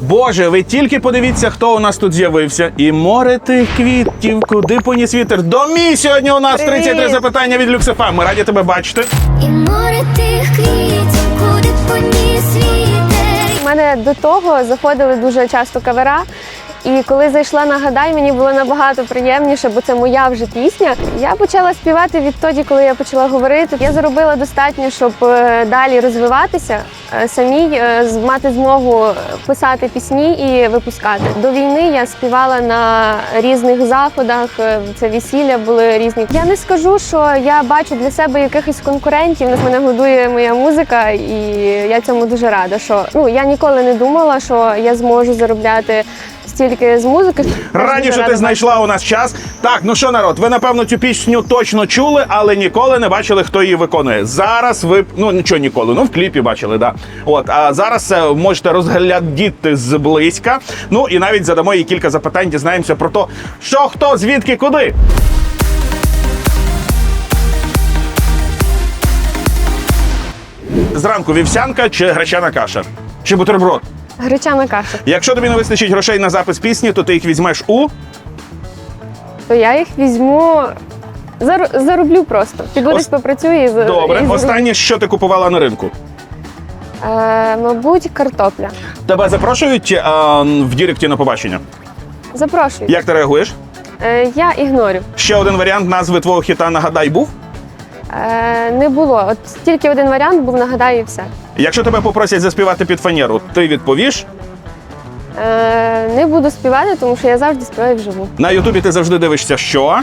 Боже, ви тільки подивіться, хто у нас тут з'явився. І море тих квітів, куди поніс вітер. До мій сьогодні у нас Привіт. 33 запитання від Люксифа. Ми раді тебе бачити. І море тих квітів, куди поніс вітер. У мене до того заходили дуже часто кавера. І коли зайшла на гадай, мені було набагато приємніше, бо це моя вже пісня. Я почала співати відтоді, коли я почала говорити. Я заробила достатньо, щоб е, далі розвиватися е, самій, е, мати змогу писати пісні і випускати. До війни я співала на різних заходах. Це весілля були різні. Я не скажу, що я бачу для себе якихось конкурентів. Нас мене годує моя музика, і я цьому дуже рада. Що ну я ніколи не думала, що я зможу заробляти стільки з музики. Раді, що ти знайшла у нас час. Так, ну що, народ, ви напевно цю пісню точно чули, але ніколи не бачили, хто її виконує. Зараз ви ну нічого ніколи, ну в кліпі бачили, да. От а зараз е, можете розглядіти зблизька. Ну і навіть задамо їй кілька запитань, дізнаємося про те, що хто, звідки, куди. Зранку вівсянка чи гречана каша? Чи бутерброд? Гречана каша. Якщо тобі не вистачить грошей на запис пісні, то ти їх візьмеш у То я їх візьму. зару- Зароблю просто. Піду Ос- десь попрацюю і за- Добре, і зароблю. останнє, що ти купувала на ринку? Е, мабуть, картопля. Тебе запрошують е, в Діректі на побачення. Запрошую. Як ти реагуєш? Е, я ігнорю. Ще один варіант назви твого хіта нагадай був. Е, не було. От тільки один варіант був, нагадаю, і все. Якщо тебе попросять заспівати під фанеру, ти відповіш. Е, не буду співати, тому що я завжди співаю вживу. На Ютубі ти завжди дивишся, що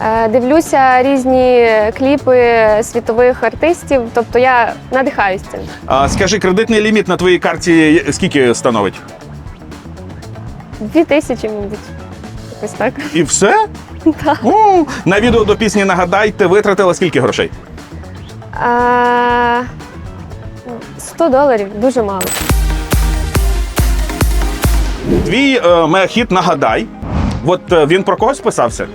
Е, дивлюся різні кліпи світових артистів, тобто я надихаюсь цим. А, скажи, кредитний ліміт на твоїй карті скільки становить? Дві тисячі, мабуть. Якось так. І все? Так. У, на відео до пісні нагадай, ти витратила скільки грошей? Е, 100 доларів дуже мало. Твій е, мегахіт нагадай. От е, він про когось писався?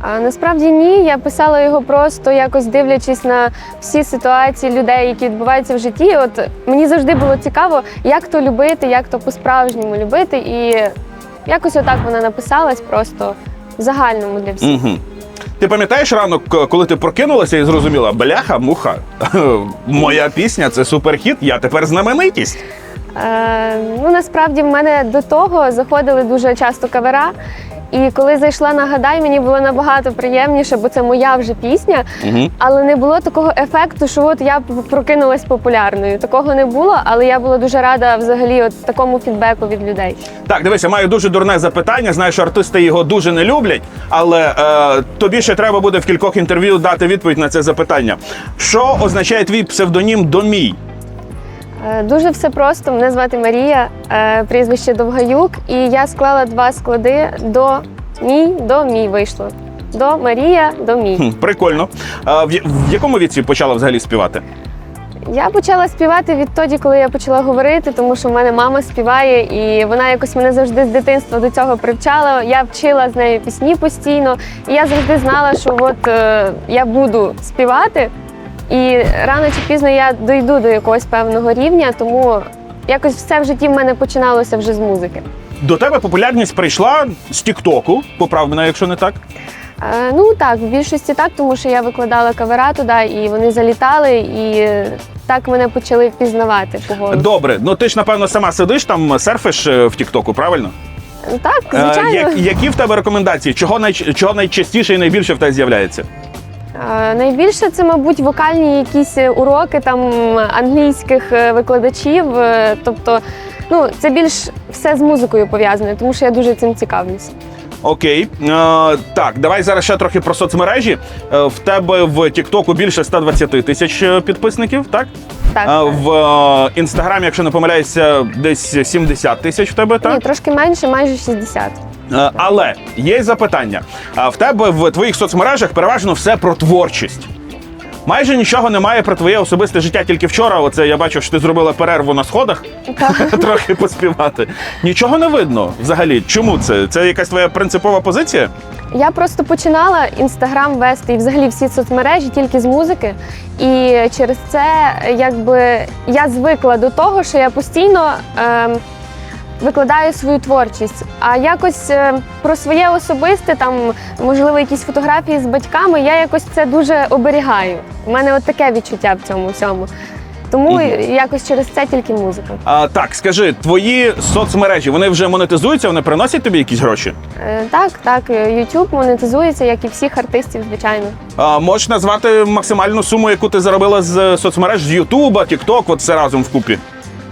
А насправді ні. Я писала його просто якось дивлячись на всі ситуації людей, які відбуваються в житті. От мені завжди було цікаво, як то любити, як то по-справжньому любити. І якось отак вона написалась просто загальному для всіх. Угу. Ти пам'ятаєш ранок, коли ти прокинулася і зрозуміла, бляха, муха, моя пісня це суперхіт, я тепер знаменитість. Е, ну насправді в мене до того заходили дуже часто кавера. І коли зайшла на гадай, мені було набагато приємніше, бо це моя вже пісня. Угу. Але не було такого ефекту, що от я прокинулась популярною. Такого не було, але я була дуже рада взагалі от такому фідбеку від людей. Так, дивися, маю дуже дурне запитання. Знаєш, артисти його дуже не люблять, але е, тобі ще треба буде в кількох інтерв'ю дати відповідь на це запитання. Що означає твій псевдонім Домій? Е, Дуже все просто. Мене звати Марія, е, прізвище Довгаюк, і я склала два склади до мій, до мій вийшло. До Марія, до мій. Хм, прикольно. А, в, в якому віці почала взагалі співати? Я почала співати відтоді, коли я почала говорити, тому що в мене мама співає, і вона якось мене завжди з дитинства до цього привчала. Я вчила з нею пісні постійно, і я завжди знала, що от е, я буду співати, і рано чи пізно я дойду до якогось певного рівня, тому якось все в житті в мене починалося вже з музики. До тебе популярність прийшла з Тіктоку, поправ мене, якщо не так. Е, ну так, в більшості так, тому що я викладала кавера туди, і вони залітали, і е, так мене почали впізнавати по голосу. Добре, ну ти ж напевно сама сидиш там, серфиш е, в Тіктоку, правильно? Так, Е, звичайно. як- які в тебе рекомендації? Чого, най, чого найчастіше і найбільше в тебе з'являється? Е, Найбільше це, мабуть, вокальні якісь уроки там англійських е, викладачів. е, Тобто, ну це більш все з музикою пов'язане, тому що я дуже цим цікавлюсь. Окей. Е, так, давай зараз ще трохи про соцмережі. Е, в тебе в Тіктоку більше 120 тисяч е, підписників, так? Так, Е, в е, інстаграмі, якщо не помиляюся, десь 70 тисяч в тебе, так? ні, трошки менше, майже 60. Е, Але є запитання. А в тебе в твоїх соцмережах переважно все про творчість. Майже нічого немає про твоє особисте життя. Тільки вчора, оце я бачив, що ти зробила перерву на сходах, трохи поспівати. Нічого не видно взагалі. Чому це? Це якась твоя принципова позиція? Я просто починала інстаграм вести і взагалі всі соцмережі тільки з музики. І через це якби я звикла до того, що я постійно ем, викладаю свою творчість. А якось е, про своє особисте, там можливо, якісь фотографії з батьками, я якось це дуже оберігаю. У мене от таке відчуття в цьому всьому. Тому Мгм. якось через це тільки музика. А, так, скажи, твої соцмережі вони вже монетизуються, вони приносять тобі якісь гроші? Е, Так, так, е, YouTube монетизується, як і всіх артистів, звичайно. А, можеш назвати максимальну суму, яку ти заробила з соцмереж з Ютуба, Тікток, от все разом вкупі?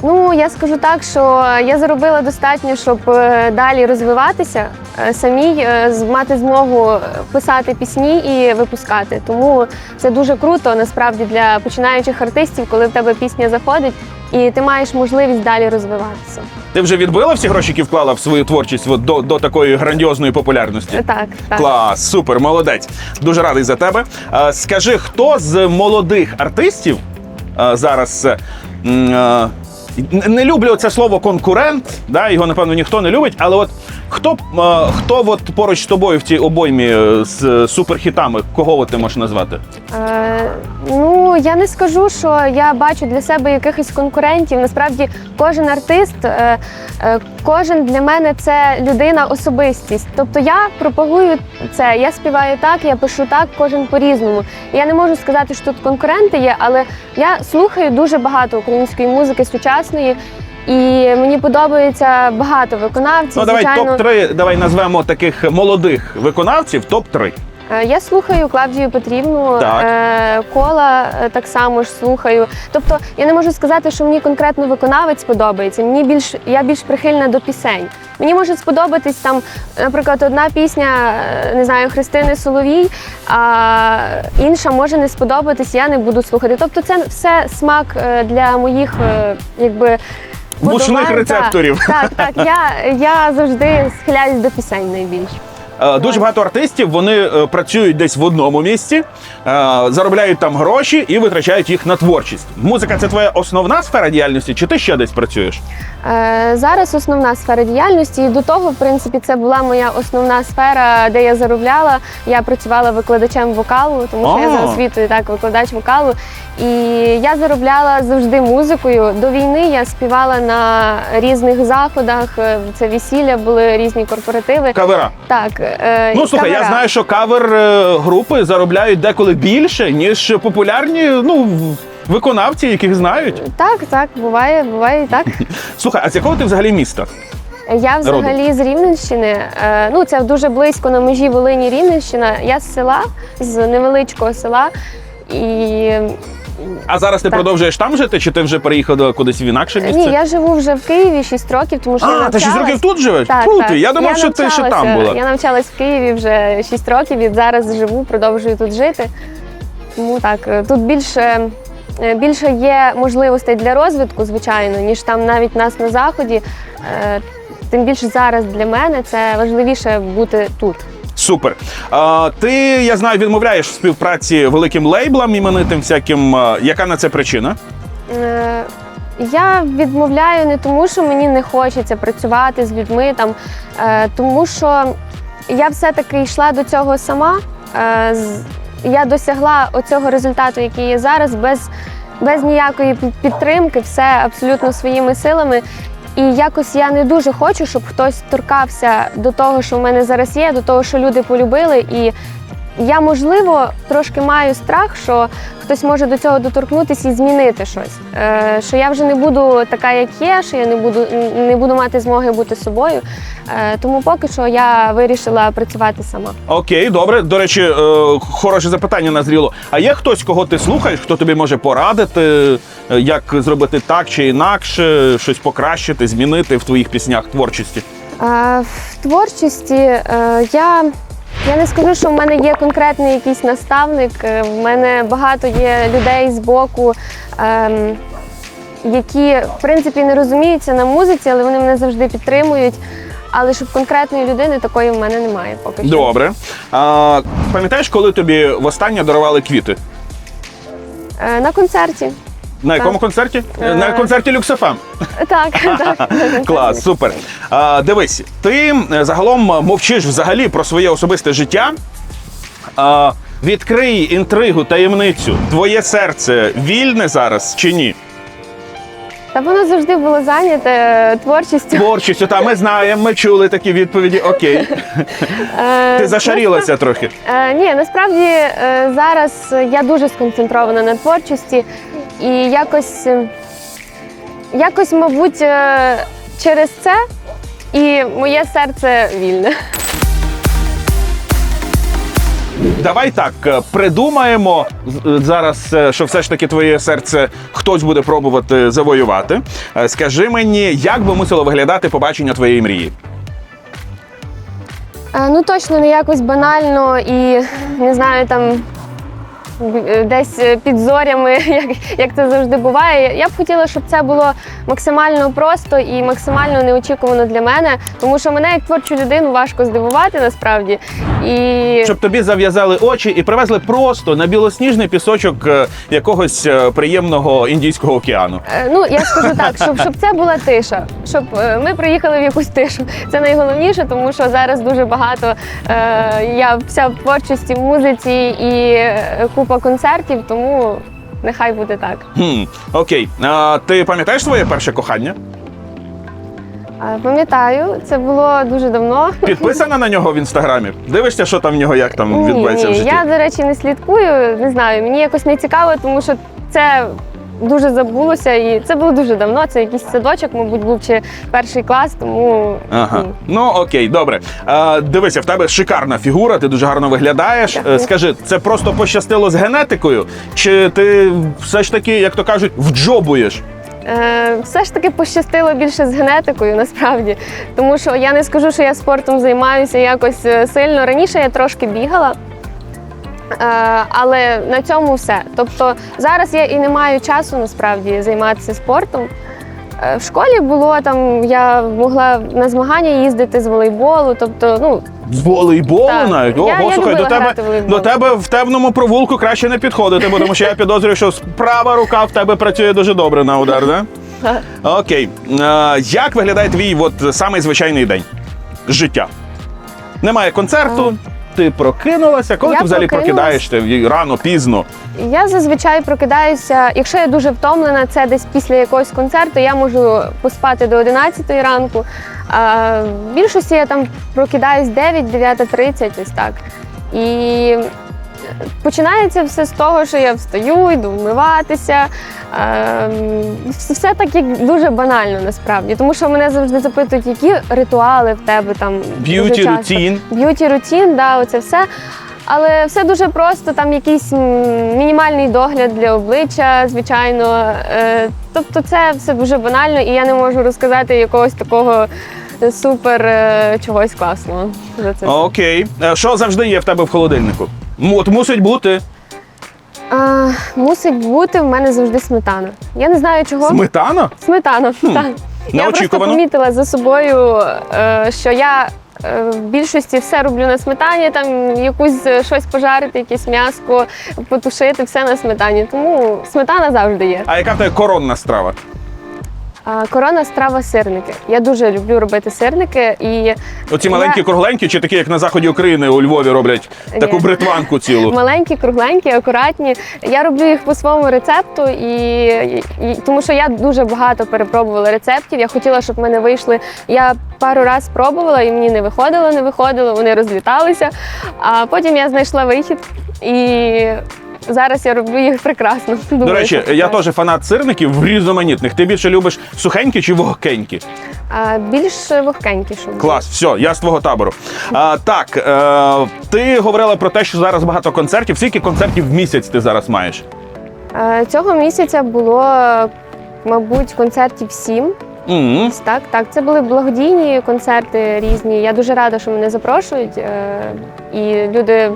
Ну я скажу так, що я заробила достатньо, щоб е, далі розвиватися е, самій, е, мати змогу писати пісні і випускати. Тому це дуже круто насправді для починаючих артистів, коли в тебе пісня заходить, і ти маєш можливість далі розвиватися. Ти вже відбила всі гроші, які вклала в свою творчість от, до, до такої грандіозної популярності? Так, так. Клас, супер, молодець. Дуже радий за тебе. Скажи, хто з молодих артистів зараз. Не люблю це слово конкурент, да, його напевно ніхто не любить, але от хто, е, хто от поруч з тобою в цій обоймі е, з е, суперхітами, кого ти можеш назвати? Е, ну я не скажу, що я бачу для себе якихось конкурентів. Насправді, кожен артист, е, кожен для мене це людина, особистість. Тобто я пропагую це. Я співаю так, я пишу так, кожен по-різному. Я не можу сказати, що тут конкуренти є, але я слухаю дуже багато української музики сучасної. І мені подобається багато виконавців. Ну давай звичайно. топ 3 давай назвемо таких молодих виконавців. Топ 3 Е, Я слухаю Клавдію Петрівну, Так. е, кола е, так само ж слухаю. Тобто я не можу сказати, що мені конкретно виконавець подобається. Мені більш я більш прихильна до пісень. Мені може сподобатись там, наприклад, одна пісня, е, не знаю, Христини Соловій, а інша може не сподобатись, я не буду слухати. Тобто, це все смак е, для моїх, е, якби. Вподобань. рецепторів. Так, так, так. Я, я завжди схиляюсь до пісень найбільше. Е, Дуже багато артистів вони е, працюють десь в одному місці, е, заробляють там гроші і витрачають їх на творчість. Музика це твоя основна сфера діяльності, чи ти ще десь працюєш? Зараз основна сфера діяльності, і до того, в принципі, це була моя основна сфера, де я заробляла. Я працювала викладачем вокалу, тому що я за освітою так викладач вокалу. І я заробляла завжди музикою. До війни я співала на різних заходах. Це весілля, були різні корпоративи. Кавера. Так, е, Ну слухай, я знаю, що кавер е, групи заробляють деколи більше, ніж популярні ну, виконавці, яких знають. Так, так, буває, буває і так. Слухай, а з якого ти взагалі міста? Я взагалі з Рівненщини. Е, Ну, це дуже близько на межі Волині Рівненщина. Я з села, з невеличкого села. І А зараз ти Так. продовжуєш там жити, чи ти вже переїхав кудись в інакше місце? ні, я живу вже в Києві 6 років, тому що я А, ти 6 навчалась. років тут живеш? Так, Фу так. я думав, що ти ще там була. Я навчалась в Києві вже 6 років і зараз живу, продовжую тут жити. Тому так, е, тут більше, е, більше є можливостей для розвитку, звичайно, ніж там навіть нас на заході. Е, Тим більше зараз для мене це важливіше бути тут. Супер. А, ти, я знаю, відмовляєш в співпраці великим лейблам іменитим всяким. Яка на це причина? Е, Я відмовляю не тому, що мені не хочеться працювати з людьми, там, е, тому що я все-таки йшла до цього сама. Е, Я досягла оцього результату, який є зараз, без, без ніякої підтримки, все абсолютно своїми силами. І якось я не дуже хочу, щоб хтось торкався до того, що в мене зараз є, до того, що люди полюбили. І я, можливо, трошки маю страх, що хтось може до цього доторкнутися і змінити щось. Е, що я вже не буду така, як є, що я не буду, не буду мати змоги бути собою. Е, тому поки що я вирішила працювати сама. Окей, добре. До речі, е, хороше запитання назріло. А є хтось, кого ти слухаєш, хто тобі може порадити, е, як зробити так чи інакше, щось покращити, змінити в твоїх піснях творчості? Е, В творчості е, я, я не скажу, що в мене є конкретний якийсь наставник. Е, В мене багато є людей з боку, ем, які в принципі не розуміються на музиці, але вони мене завжди підтримують. Але щоб конкретної людини такої в мене немає поки що. Добре. А, пам'ятаєш, коли тобі востаннє дарували квіти? Е, На концерті. На якому концерті? Е. На концерті Люксофем. Так, так. Клас, супер. А, дивись, ти е, загалом мовчиш взагалі про своє особисте життя. А, відкрий інтригу, таємницю. Твоє серце вільне зараз чи ні? Та воно завжди було зайняте творчістю. Творчістю, та ми знаємо, ми чули такі відповіді. Окей. Е, Ти зашарілася трохи. Е, ні, насправді е, зараз я дуже сконцентрована на творчості і якось, е, якось, мабуть, е, через це і моє серце вільне. Давай так, е, придумаємо зараз, що все ж таки твоє серце хтось буде пробувати завоювати. Скажи мені, як би мусило виглядати побачення твоєї мрії? Ну точно не якось банально і не знаю там. Б- Десь е, під зорями, як, як це завжди буває. Я б хотіла, щоб це було максимально просто і максимально неочікувано для мене, тому що мене як творчу людину важко здивувати насправді. І Щоб тобі зав'язали очі і привезли просто на білосніжний пісочок е, якогось е, приємного індійського океану. Е, Ну, я скажу так, щоб, щоб це була тиша, щоб е, ми приїхали в якусь тишу. Це найголовніше, тому що зараз дуже багато е, я вся в творчості, в музиці і купа концертів, тому нехай буде так. Хм, окей. А, ти пам'ятаєш своє перше кохання? А, Пам'ятаю, це було дуже давно. Підписана на нього в інстаграмі? Дивишся, що там в нього як там Ні, відбувається в ні, житті? я, до речі, не слідкую, не знаю. Мені якось не цікаво, тому що це. Дуже забулося, і це було дуже давно. Це якийсь садочок, мабуть, був чи перший клас, тому Ага. ні. Ну окей, добре. А, дивися, в тебе шикарна фігура, ти дуже гарно виглядаєш. Дякую. Е, Скажи, це просто пощастило з генетикою? Чи ти все ж таки, як то кажуть, вджобуєш? Е, все ж таки пощастило більше з генетикою, насправді. Тому що я не скажу, що я спортом займаюся якось е, сильно. Раніше я трошки бігала. Е, але на цьому все. Тобто зараз я і не маю часу насправді займатися спортом. Е, В школі було там, я могла на змагання їздити з волейболу, тобто, ну, З волейболу Так. навіть? Я- Ого, я слухай, до тебе, до тебе в темному провулку краще не підходити, бо тому що я підозрюю, що права рука в тебе працює дуже добре на удар, да? Окей. Е, як виглядає твій от, самий звичайний день життя? Немає концерту, ти прокинулася. Коли Я ти взагалі прокинулась. прокидаєшся? Рано, пізно. Я зазвичай прокидаюся, якщо я дуже втомлена, це десь після якогось концерту, я можу поспати до 11 ранку. А в більшості я там прокидаюсь 9, 9.30, ось так. І починається все з того, що я встаю, йду вмиватися. Ем, Все так як дуже банально насправді, тому що мене завжди запитують, які ритуали в тебе там Б'юті рутін. Б'юті рутін, да, оце все. Але все дуже просто, там якийсь мінімальний догляд для обличчя, звичайно. Е, Тобто це все дуже банально, і я не можу розказати якогось такого супер е, чогось класного. Окей. Е, Що завжди є в тебе в холодильнику? От мусить бути А, мусить бути в мене завжди сметана. Я не знаю чого. сметана. Сметана. так. Я просто Неочікувано. помітила за собою, е, що я е, в більшості все роблю на сметані, там якусь е, щось пожарити, якесь м'яско, потушити, все на сметані. Тому сметана завжди є. А яка в тебе коронна страва? Корона страва сирники. Я дуже люблю робити сирники і Оці Я- маленькі кругленькі, чи такі, як на заході України у Львові роблять таку Ні. бритванку цілу? маленькі, кругленькі, акуратні. Я роблю їх по своєму рецепту, і, і тому що я дуже багато перепробувала рецептів. Я хотіла, щоб в мене вийшли. Я пару разів спробувала, і мені не виходило, не виходило, вони розліталися. А потім я знайшла вихід і. Зараз я роблю їх прекрасно. До речі, я теж фанат сирників різноманітних. Ти більше любиш сухенькі чи вогкенькі? А, більш вогкенькі, щоб Клас, все, я з твого табору. А, так, е, ти говорила про те, що зараз багато концертів. Скільки концертів в місяць ти зараз маєш? Е, Цього місяця було, мабуть, концертів сім. м Ось Так, так, це були благодійні концерти різні. Я дуже рада, що мене запрошують. е, І люди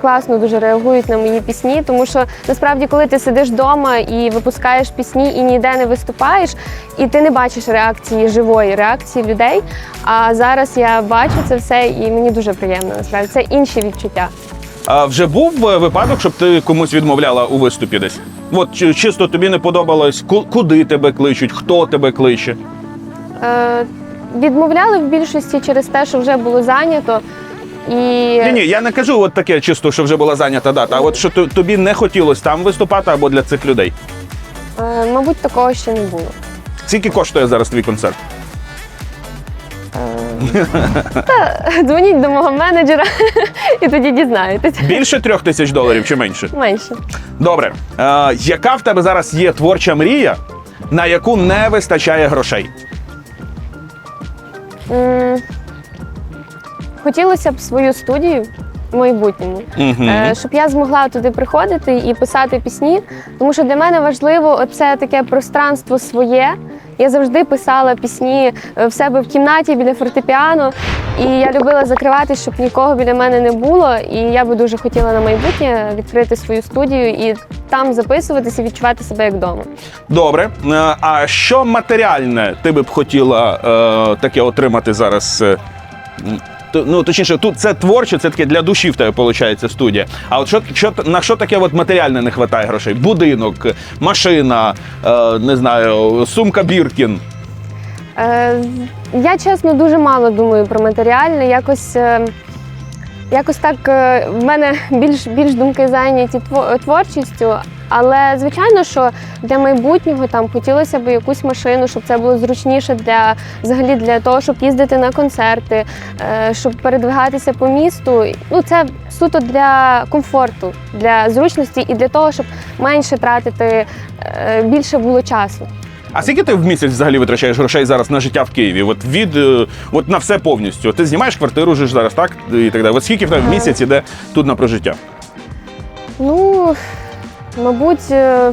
класно дуже реагують на мої пісні, тому що насправді, коли ти сидиш вдома і випускаєш пісні і ніде не виступаєш, і ти не бачиш реакції живої, реакції людей. А зараз я бачу це все, і мені дуже приємно. Насправді це інші відчуття. А вже був е, випадок, щоб ти комусь відмовляла у виступі десь? От чисто тобі не подобалось, ку- куди тебе кличуть, хто тебе кличе? Е, Відмовляли в більшості через те, що вже було зайнято. І Ні, ні, я не кажу от таке чисто, що вже була зайнята дата, а от що тобі не хотілося там виступати або для цих людей. Е, Мабуть, такого ще не було. Скільки коштує зараз твій концерт? Дзвоніть до мого менеджера і тоді дізнаєтесь. Більше трьох тисяч доларів чи менше? Менше. Добре. Е, яка в тебе зараз є творча мрія, на яку не вистачає грошей? М, Хотілося б свою студію в майбутньому. Е, щоб я змогла туди приходити і писати пісні. Тому що для мене важливо оце таке пространство своє. Я завжди писала пісні е, в себе в кімнаті біля фортепіано, і я любила закриватись, щоб нікого біля мене не було. І я би дуже хотіла на майбутнє відкрити свою студію і там записуватися і відчувати себе як вдома. Добре. Е, а що матеріальне ти би б хотіла е, таке отримати зараз? Ну, точніше, тут це творче, це таке для душі в тебе виходить студія. А от що, що на що таке от матеріальне не вистачає грошей? Будинок, машина, е, не знаю, сумка Біркін. Е, я чесно дуже мало думаю про матеріальне. Якось, е, якось так е, в мене більш, більш думки зайняті тво- творчістю. Але звичайно, що для майбутнього там хотілося б якусь машину, щоб це було зручніше для взагалі для того, щоб їздити на концерти, е, щоб передвигатися по місту. Ну це суто для комфорту, для зручності і для того, щоб менше тратити, е, більше було часу. А скільки ти в місяць взагалі витрачаєш грошей зараз на життя в Києві? От від е, от на все повністю. Ти знімаєш квартиру жиш зараз, так? І так далі. От скільки в тебе в місяць іде тут на прожиття? Ну, мабуть, е,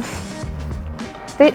ти-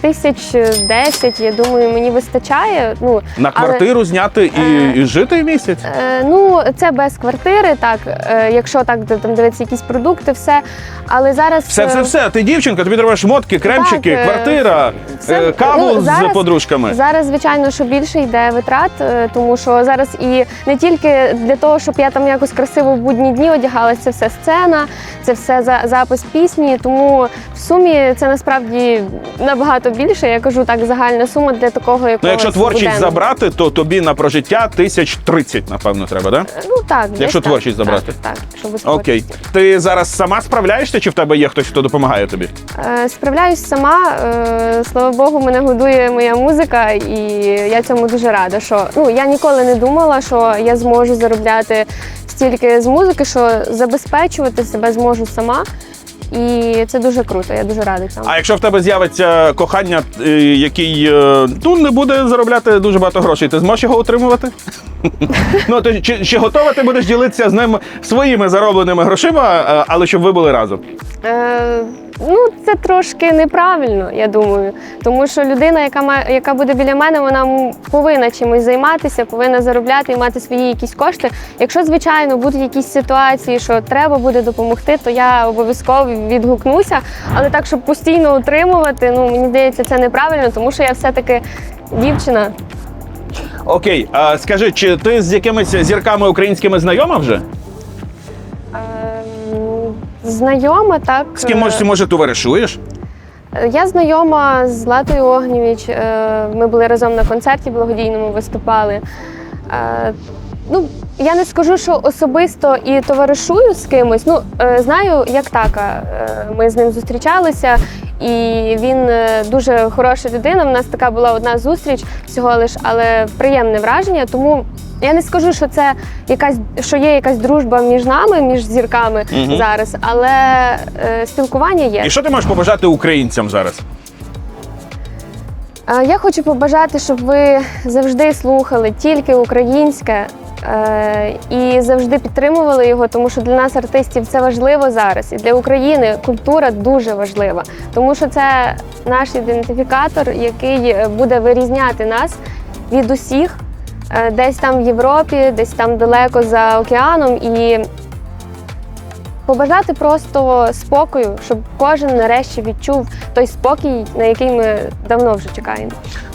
тисяч десять, я думаю, мені вистачає. Ну, На але, квартиру зняти і, Е, і жити в місяць? е, ну, це без квартири, так, е, якщо так там дивитися якісь продукти, все. Але зараз. Все, е, все, все. Ти дівчинка, тобі треба шмотки, кремчики, Так, е, квартира, все- е, каву ну, з подружками. Зараз, звичайно, що більше йде витрат, тому що зараз і не тільки для того, щоб я там якось красиво в будні дні одягалася, це все сцена, це все за запис пісні. Тому в сумі це насправді набагато більше. Я кажу так, загальна сума для такого якогось Ну, якщо творчість буденного. забрати, то тобі на прожиття тисяч тридцять, напевно, треба, да? Ну так, десь Якщо так, творчість забрати. Так, так, якщо без Окей. творчості. Ти зараз сама справляєшся, чи в тебе є хтось, хто допомагає тобі? Е, Справляюсь сама. е, Слава Богу, мене годує моя музика, і я цьому дуже рада. Що ну я ніколи не думала, що я зможу заробляти стільки з музики, що забезпечувати себе зможу сама. І це дуже круто. Я дуже рада цьому. А якщо в тебе з'явиться кохання, е, який е, ну, не буде заробляти дуже багато грошей, ти зможеш його утримувати? ну, то, чи, чи готова ти будеш ділитися з ним своїми заробленими грошима, е, але щоб ви були разом? Ну, це трошки неправильно, я думаю. Тому що людина, яка має, яка буде біля мене, вона повинна чимось займатися, повинна заробляти і мати свої якісь кошти. Якщо, звичайно, будуть якісь ситуації, що треба буде допомогти, то я обов'язково відгукнуся. Але так, щоб постійно утримувати, ну мені здається, це неправильно, тому що я все-таки дівчина. Окей, а скажи, чи ти з якимись зірками українськими знайома вже? Знайома, так. З ким е, може, може товаришуєш? Я знайома з Златою Огнєвіч. е, Ми були разом на концерті благодійному виступали. Е, Ну, я не скажу, що особисто і товаришую з кимось. Ну, е, знаю, як така. Е, Ми з ним зустрічалися, і він е, дуже хороша людина. У нас така була одна зустріч всього лиш, але приємне враження. Тому я не скажу, що це якась що є якась дружба між нами, між зірками Мгм. зараз, але е, спілкування є. І що ти можеш побажати українцям зараз? Е, Я хочу побажати, щоб ви завжди слухали тільки українське е, і завжди підтримували його, тому що для нас, артистів, це важливо зараз. І для України культура дуже важлива, тому що це наш ідентифікатор, який е, буде вирізняти нас від усіх, десь там в Європі, десь там далеко за океаном. І побажати просто спокою, щоб кожен нарешті відчув той спокій, на який ми давно вже чекаємо.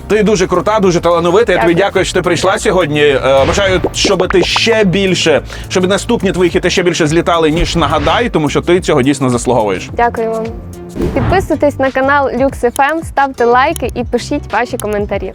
Ти дуже крута, дуже талановита. Я тобі Дякую. що ти прийшла сьогодні. Е, Бажаю, щоб ти ще більше, щоб наступні твої хіти ще більше злітали, ніж нагадай, тому що ти цього дійсно заслуговуєш. Дякую вам. Підписуйтесь на канал Lux FM, ставте лайки і пишіть ваші коментарі.